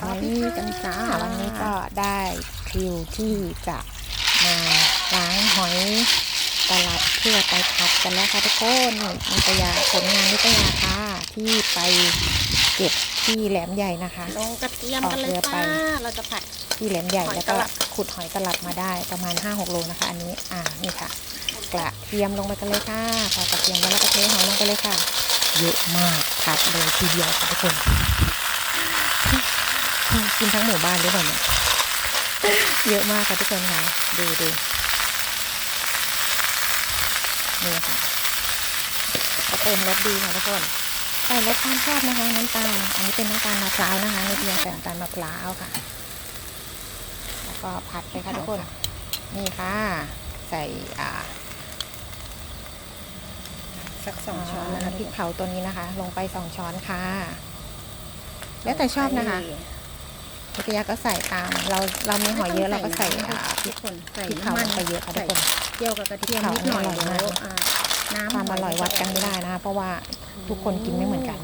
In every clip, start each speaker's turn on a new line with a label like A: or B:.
A: หอยกันจ้าวันนี้ก็ได้คิวที่จะมาล้างหอยตลับเพื่อไปผัดกันแล้วค่ะทุกคนนี่นิตยาผลงานนิตยาค่ะที่ไปเก็บที่แหลมใหญ่นะคะ
B: ลงกระเทียมกันเลย
A: ออกเรือไป
B: จ้าเราจะผัด
A: ที่แหลมใหญ่
B: หอย
A: แล้ว
B: ต
A: ก็
B: ลับ
A: ขุดหอยตลับมาได้ประมาณ 5-6 โลนะคะ อันนี้อ่านี่ค่ะกระเทียมลงไปกันเลยค่ะพอกระเทียมแล้วเราก็เทหอยลงไปเลยค่ะ เยอะมากผัดเลยทีเดียวค่ะทุกคน กินทั้งหมู่บ้านหรือเปล่าเนี่ยเยอะมากค่ะทุกคนค่ะดูดูนี่ค่ะก็เติมรสดีค่ะทุกคนใส่รสความชอบนะคะน้ำตาลอันนี้เป็นน้ำตาลมะพร้าวนะคะในเพียงใส่น้ำตาลมะพร้าวค่ะ แล้วก็ผัดไปค่ะทุกคน นี่ค่ะ ใส่อ่า
B: สักสองช้อน
A: อ่า
B: นะคะ
A: พริกเผาตัวนี้นะคะ ลงไปสองช้อนค่ะ แล้วแต่ชอบนะคะ พิทยาก็ใส่ตาม เราเรามีหอยเยอะเราก็ใส่อ่าพริ
B: ทุ
A: ก
B: กคนใส่
A: พริกเผา
B: น้ำมัน
A: ลงไปเยอะค่ะทุกคน
B: เจียวกับกระเทียม
A: พริ
B: นิ
A: ก
B: ดหน่อย
A: เผาอร่อย
B: เดี๋ยว
A: มาก
B: อ่าน้ำ
A: ความอร่อยวัดกันไม่ได้นะคะเพราะว่าทุกคนกินไม่เหมือนกัน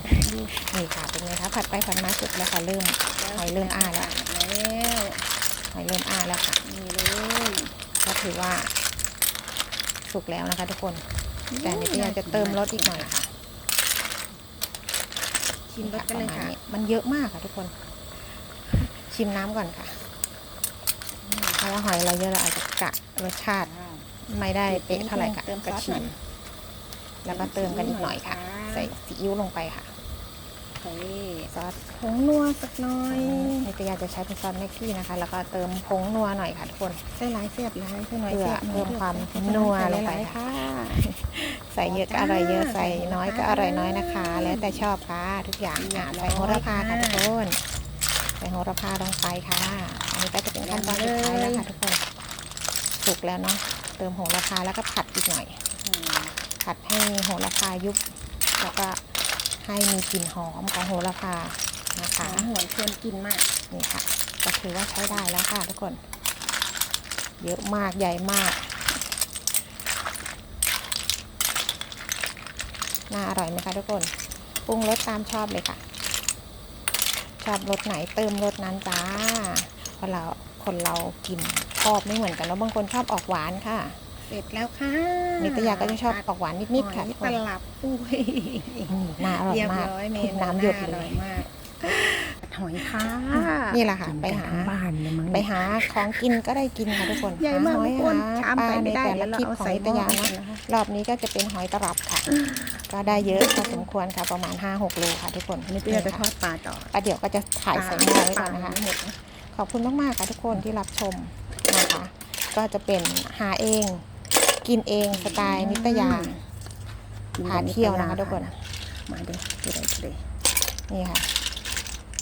A: นี่ค่ะเป็นไงคะผัดไปผัดมาสุดแล้วค่ะเริ่มหอยเริ่มอ้าแล้ว
B: แล้ว
A: หอยเริ่มอ้าแล้วค่ะ
B: นี่เลย
A: ก็ถือว่าสุกแล้วนะคะ ทุกคน แต่นิตยาจะเติมรสอีกหน่อยค่ะ
B: ชิมรสกันเลย
A: ประมาณ
B: ค่ะ
A: นี้มันเยอะมากค่ะทุกคน ชิมน้ำก่อนค่ะเพราะว่าหอยเราเยอะเราอาจจะกะรสชาติ ไม่ได้เป๊ะเท่าไหร่ค่ะ
B: เติมซ
A: ก็
B: อส
A: ชิ
B: หน่
A: ม
B: อย
A: แล้วก็เติมกันอีกหน่อยค่ะ ใส่ซีอิ๊วลงไปค่ะ
B: เฮ้ย
A: ซอส
B: ผงนัวสักหน่อย
A: นิตยาจะใช้เป็นซอสแม็กกี้นะคะ แล้วก็เติมผงนัวหน่อยค่ะทุกคน
B: ใส่หลายเสียบหลายใส่หน่อย
A: เพื่อ
B: เสียบหน่อย
A: เพิ่มความ
B: ใส่
A: นัวลงไป
B: หายๆ
A: ค่ะ
B: ค่ะ
A: ใส่เยอะก็อร่อยเยอะใส่น้อยก็อร่อยน้อยนะคะ แล้วแต่ชอบค่ะทุกอย่างอะใส่โหระพาค่ะทุกคนใส่ โหระพาลงไปค่ะ อันนี้ก็จะเป็นขั้นตอนสุดท้ายแล้วค่ะทุกคน สุกแล้วเนาะ เติมโหระพาแล้วก็ผัดอีกหน่อย ผัดให้โหระพายุบ แล้วก็ให้มีกลิ่นหอมของโหระพานะคะ
B: หวนชวนกินมาก
A: นี่ค่ะ ก็ถือว่าใช้ได้แล้วค่ะทุกคน เยอะมากใหญ่มากน่าอร่อยไหมคะทุกคน ปรุงรสตามชอบเลยค่ะ ชอบรสไหนเติมรสนั้นจ้าเพราะเราคนเรากินชอบไม่เหมือนกันแล้วบางคนชอบออกหวานค่ะ
B: เสร็จแล้วค่ะ
A: นิตยาก็จะชอบออกหวานนิดๆค่ะ
B: ห
A: ทุ
B: อกย
A: ค
B: ต
A: น
B: ลับอุ้ย
A: อืมน่าอร่อย
B: เรียบ
A: มาก
B: ร้อยเมนู
A: น้ำหยดา
B: อ
A: เล
B: ร่อย
A: ย
B: มากหอยค่ะ
A: นี่แหละค่ะ
B: กิน
A: ไป
B: กัน
A: หา
B: ทั้งบ้านเลยมั้ง
A: ไปหาของกินก็ได้กินค่ะทุกคน
B: ใหญ่มาก
A: หาหอย
B: ทุกคน
A: หา
B: ชาม
A: ปลา
B: ไป
A: ใน
B: ไม่ได้
A: แต่
B: เดี๋
A: ละ
B: ยวเรา
A: คลิปของ
B: เอาใส่
A: นิ
B: ห
A: ต
B: ม้อยากัน
A: นะ
B: นะคะ
A: รอบนี้ก็จะเป็นหอยตลับค่ะ ก็ได้เยอะพอสมควรค่ะประมาณ 5-6โลค่ะทุกคน
B: อันนี้เพื่อจะทอดปลาต่อ
A: ปลาเดี๋ยวก็จะถ่ายใส่หม้อไว้ก่อนนะคะ
B: ปลาไม่หมดนะ
A: ขอบคุณมากๆค่ะทุกคนที่รับชมนะคะ ก็จะเป็นหาเอง กินเองสไตล์นิตยา
B: กิน
A: พาเที่ยวนะคะ
B: กั
A: ทุกคน
B: มาเด้อเดี๋ยวเดี๋ยว
A: นี่ค่ะ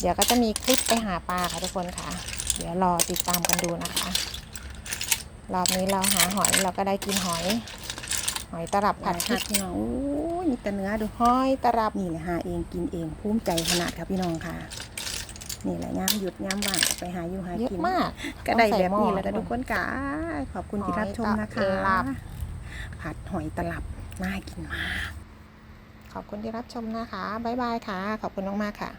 A: เดี๋ยวก็จะมีคลิปไปหาปลาค่ะทุกคนค่ะ เดี๋ยวรอติดตามกันดูนะคะ รอบนี้เราหาหอยเราก็ได้กินหอย หอยตลับผั
B: ผั
A: ด
B: ด
A: พริ
B: ผั
A: ก
B: ดพี่น้องโอ้ย มีแต่เนื้อดู
A: หอยตลับ
B: นี่แหละหาเองกินเองภูมิใจขนาดครับพี่น้องค่ะ นี่แหละย่ามหยุดย่ามว่างก็ไปหาอยู่หา
A: เยอะ
B: กิน
A: มาก
B: ก็ได้แบบนี้
A: ต้องใส่หม้อ
B: แหล้วทุกคนค่ะขอบคุณที่รับชมนะ
A: ห
B: คะ
A: อยตลับ
B: ผัดหอยตลับน่ากินมาก
A: ขอบคุณที่รับชมนะคะบ๊ายบายค่ะ ขอบคุณมากๆค่ะ